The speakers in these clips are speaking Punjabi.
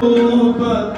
ਭੂਖ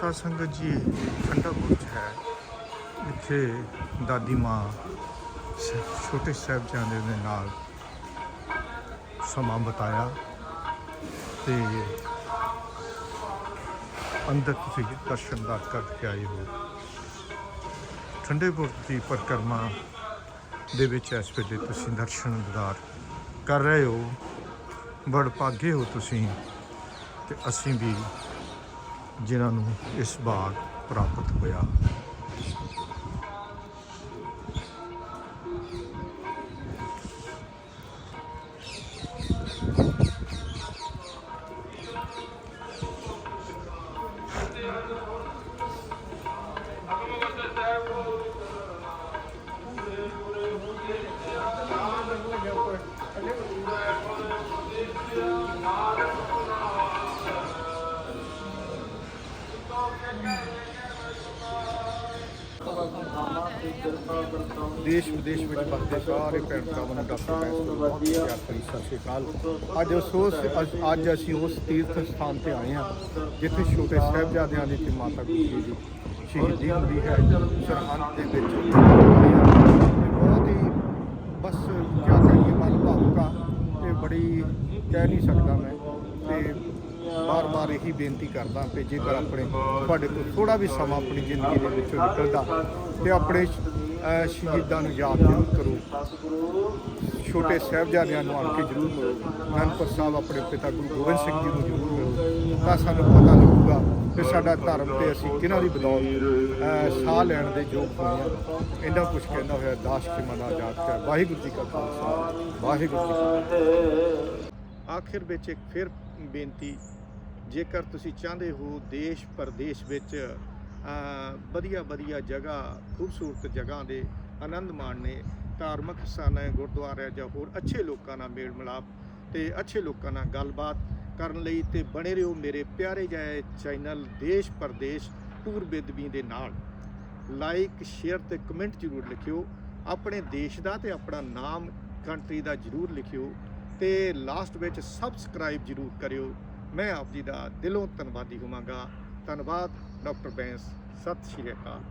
ਸਾਧ ਸੰਗਤ ਜੀ, ਠੰਡਾ ਬੁਰਜ ਹੈ। ਇੱਥੇ ਦਾਦੀ ਮਾਂ ਛੋਟੇ ਸਾਹਿਬਜ਼ਾਦੇ ਦੇ ਨਾਲ ਸਮਾਂ ਬਤਾਇਆ ਤੇ ਅੰਦਰ ਤੁਸੀਂ ਦਰਸ਼ਨਦਾਰ ਕਰਕੇ ਆਏ ਹੋ। ਠੰਡੇ ਬੁਰਜ ਦੀ ਪਰਿਕਰਮਾ ਦੇ ਵਿੱਚ ਇਸ ਵੇਲੇ ਤੁਸੀਂ ਦਰਸ਼ਨਦਾਰ ਕਰ ਰਹੇ ਹੋ। ਬੜ ਭਾਗੇ ਹੋ ਤੁਸੀਂ ਤੇ ਅਸੀਂ ਵੀ ਜਿਨ੍ਹਾਂ ਨੂੰ ਇਸ ਬਾਗ ਪ੍ਰਾਪਤ ਹੋਇਆ। ਦੇਸ਼ ਵਿਦੇਸ਼ ਵਿੱਚ ਵਸਦੇ ਸਾਰੇ ਭੈਣ ਭਰਾਵਾਂ ਨੂੰ ਡਾਕਟਰ ਬੈਂਸ ਤੋਂ ਸਤਿ ਸ਼੍ਰੀ ਅਕਾਲ। ਅੱਜ ਉਸ ਅੱਜ- ਅੱਜ ਅਸੀਂ ਉਸ ਤੀਰਥ ਸਥਾਨ ਤੇ ਆਏ ਹਾਂ, ਜਿੱਥੇ ਛੋਟੇ ਸਾਹਿਬਜ਼ਾਦਿਆਂ ਦੀ ਤੇ ਮਾਤਾ ਗੁਜਰੀ ਦੀ ਸ਼ਹੀਦੀ ਹੁੰਦੀ ਹੈ। ਸਰਹੰਦ ਦੇ ਵਿੱਚ ਤੇ ਬਹੁਤ ਹੀ ਬਸ ਕਿਆ ਕਰੀਏ ਮਨ ਭਾਵੁਕ ਆ ਤੇ ਬੜੀ ਕਹਿ ਨਹੀਂ ਸਕਦਾ ਮੈਂ ਤੇ ਬਾਰ-ਬਾਰ ਇਹੀ ਬੇਨਤੀ ਕਰਦਾ ਕਿ ਜੇਕਰ ਆਪਣੇ ਤੁਹਾਡੇ ਕੋਲ ਥੋੜਾ ਵੀ ਸਮਾਂ ਆਪਣੀ ਜ਼ਿੰਦਗੀ ਦੇ ਵਿੱਚੋਂ ਨਿਕਲਦਾ ਤੇ ਆਪਣੇ ਸ਼ਹੀਦਾਂ ਨੂੰ ਯਾਦ ਜ਼ਰੂਰ ਕਰੋ। ਛੋਟੇ ਸਾਹਿਬਜ਼ਾਦਿਆਂ ਨੂੰ ਆਣ ਕੇ ਜ਼ਰੂਰ ਮਿਲੋ। ਅਨੰਦਪੁਰ ਸਾਹਿਬ ਆਪਣੇ ਪਿਤਾ ਗੁਰੂ ਗੋਬਿੰਦ ਸਿੰਘ ਜੀ ਨੂੰ ਜ਼ਰੂਰ ਮਿਲੋ। ਤਾਂ ਸਾਨੂੰ ਪਤਾ ਲੱਗੂਗਾ ਕਿ ਸਾਡਾ ਧਰਮ ਤੇ ਅਸੀਂ ਕਿਹਨਾਂ ਦੀ ਬਦੌਲਤ ਅਹ, ਸਾਹ ਲੈਣ ਦੇ ਯੋਗ ਹੋਏ ਹਾਂ। ਇੰਨਾ ਕੁਝ ਕਹਿੰਦਾ ਹੋਇਆ ਦਾਸ ਕੇ ਮਨ ਆਜ਼ਾਦ ਕਰ ਵਾਹਿਗੁਰੂ ਜੀ ਕਾ ਖਾਲਸਾ ਵਾਹਿਗੁਰੂ ਜੀ ਆਖਿਰ ਵਿੱਚ ਇੱਕ ਫਿਰ ਬੇਨਤੀ ਜੇਕਰ ਤੁਸੀਂ ਚਾਹੁੰਦੇ ਹੋ ਦੇਸ਼ ਪ੍ਰਦੇਸ਼ ਵਿੱਚ ਵਧੀਆ ਵਧੀਆ ਜਗ੍ਹਾ, ਖੂਬਸੂਰਤ ਜਗ੍ਹਾ ਦੇ ਆਨੰਦ ਮਾਣਨੇ ਧਾਰਮਿਕ ਸਥਾਨਾਂ ਗੁਰਦੁਆਰਿਆਂ ਜਾਂ ਹੋਰ ਅੱਛੇ ਲੋਕਾਂ ਨਾਲ ਮੇਲ ਮਿਲਾਪ ਤੇ ਅੱਛੇ ਲੋਕਾਂ ਨਾਲ ਗੱਲਬਾਤ ਕਰਨ ਲਈ ਤੇ ਬਣੇ ਰਹੋ ਮੇਰੇ ਪਿਆਰੇ ਜਿਹੇ ਚੈਨਲ ਦੇਸ਼ ਪ੍ਰਦੇਸ਼ ਟੂਰ ਬੇਦਬੀ ਦੇ ਨਾਲ। ਲਾਈਕ, ਸ਼ੇਅਰ ਤੇ ਕਮੈਂਟ ਜ਼ਰੂਰ ਲਿਖਿਓ। ਆਪਣੇ ਦੇਸ਼ ਦਾ ਤੇ ਆਪਣਾ ਨਾਮ ਕੰਟਰੀ ਦਾ ਜ਼ਰੂਰ ਲਿਖਿਓ ਤੇ ਲਾਸਟ ਵਿੱਚ ਸਬਸਕ੍ਰਾਈਬ ਜ਼ਰੂਰ ਕਰਿਓ। ਮੈਂ ਆਪ ਜੀ ਦਾ ਦਿਲੋਂ ਧੰਨਵਾਦੀ ਹੋਵਾਂਗਾ। ਧੰਨਵਾਦ। ਡਾਕਟਰ ਬੈਂਸ ਸਤਿ ਸ਼੍ਰੀ ਅਕਾਲ